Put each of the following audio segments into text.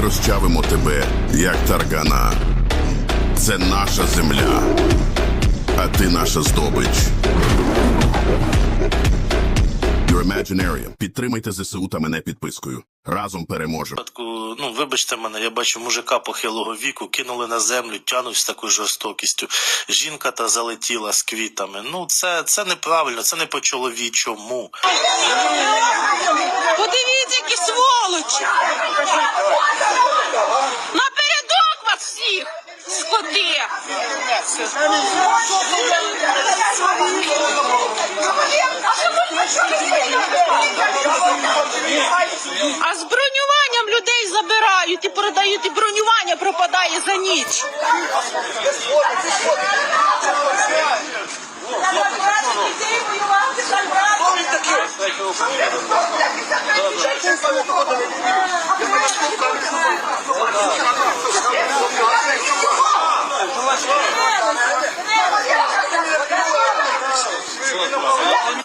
Ми розчавимо тебе, як таргана. Це наша земля, а ти наша здобич. Your Imaginarium. Підтримайте ЗСУ та мене підпискою. Разом переможемо. ну вибачте мене, я бачу мужика похилого віку, кинули на землю, тянуть з такою жорстокістю. Жінка та залетіла з квітами. Ну це, це неправильно, це не по чоловічому. Подивіться, які А з бронюванням людей забирають і продають, і бронювання пропадає за ніч.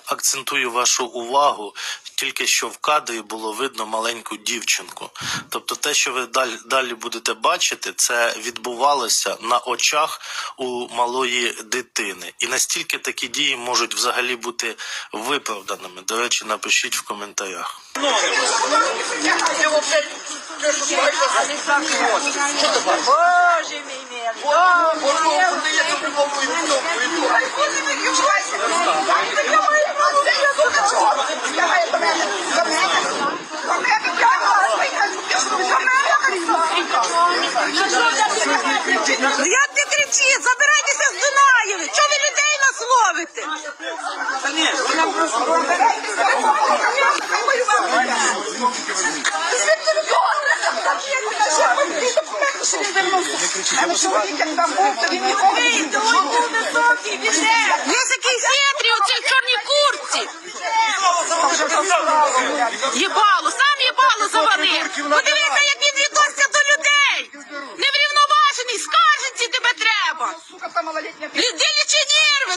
Акцентую вашу увагу. Тільки що в кадрі було видно маленьку дівчинку. Тобто, те, що ви далі, далі будете бачити, це відбувалося на очах у малої дитини. І настільки такі дії можуть взагалі бути виправданими. До речі, напишіть в коментарях. Боже мій Високий, біже! Хитрий у цій чорній куртці! Єбало, сам єбало завалив! Подивіться, як він відноситься до людей! Неврівноважений, скаржиться тебе треба! Ділячі нерви,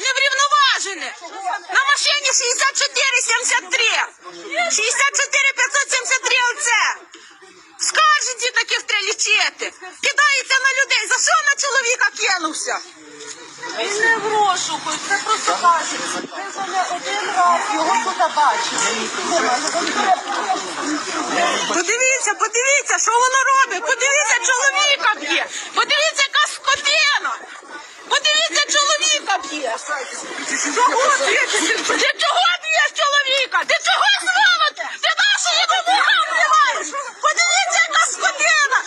неврівноважене! На машині 6473! 64 573 оце! Скарженці таких треба лічити! Кидається на людей! За що на чоловіка кинувся? Він не в розшуку, це просто кажуть. Ми вже не один раз його тут бачили. Подивіться, подивіться, що воно робить. Подивіться, чоловіка б'є. Подивіться, яка скотина. Подивіться, чоловіка б'є. Чого б'єте? Ти чого б'єш чоловіка? Ти чого сволоте? Ти нашої вимога вбиваєш? Подивіться, яка скотина.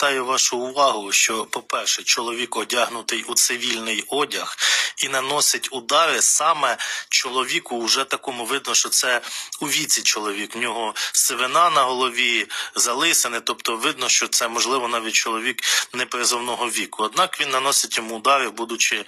Звертаю вашу увагу, що, по-перше, чоловік одягнутий у цивільний одяг і наносить удари саме чоловіку, вже такому видно, що це у віці чоловік. В нього сивина на голові, залисини, тобто видно, що це можливо навіть чоловік непризовного віку. Однак він наносить йому удари, будучи е,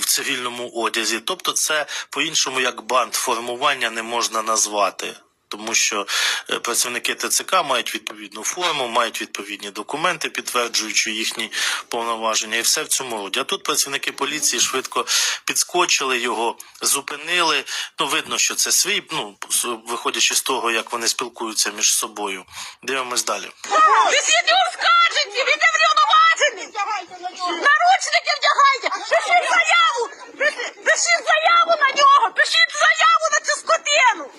в цивільному одязі. Тобто, це по-іншому як банд формування не можна назвати. Тому що е, працівники ТЦК мають відповідну форму, мають відповідні документи, підтверджуючи їхні повноваження, і все в цьому роді. А тут працівники поліції швидко підскочили його, зупинили. Ну, видно, що це свій, ну, виходячи з того, як вони спілкуються між собою. Дивимось далі. Ви сидите у скарженці, він неврівноважений. Наручники вдягайте. Пишіть заяву. Пишіть- Пишіть заяву на нього. Пишіть заяву на цю скотину.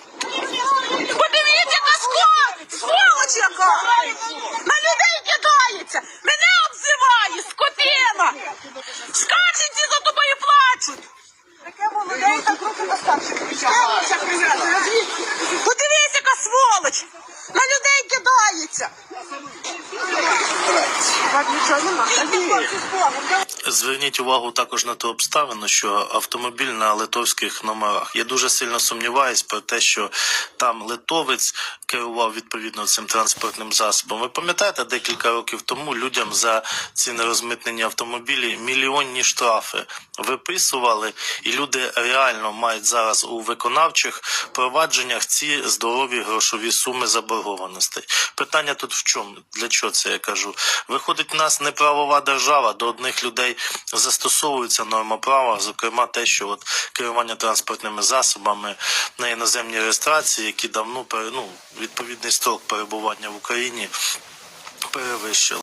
Подивіться, яка скот. Сволоч яка. На людей кидається. Мене обзиває, скотина. Скарженці за тобою плачуть. Таке було, я і так руки на старших Подивіться, яка сволоч. На людей кидається. Так нічого немає. Зверніть увагу також на ту обставину, що автомобіль на литовських номерах. Я дуже сильно сумніваюсь про те, що там литовець керував відповідно цим транспортним засобом. Ви пам'ятаєте, декілька років тому людям за ці нерозмитнені автомобілі мільйонні штрафи виписували, і люди реально мають зараз у виконавчих провадженнях ці здорові грошові суми заборгованостей. Питання тут в чому? Для чого це я кажу? Виходить, в нас неправова держава, до одних людей застосовується норма права, зокрема те, що от керування транспортними засобами на іноземній реєстрації, які давно ну, відповідний строк перебування в Україні перевищили.